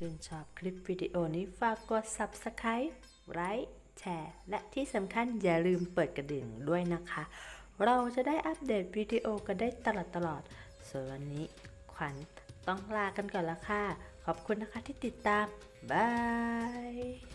ชื่นชอบคลิปวิดีโอนี้ฝากกด Subscribe ไลค์แชร์และที่สำคัญอย่าลืมเปิดกระดิ่งด้วยนะคะ เราจะได้อัปเดตวิดีโอกันได้ตลอดตลอดส่วนวันนี้ขวัญต้องลากันก่อนละค่ะ ขอบคุณนะคะที่ติดตาม บาย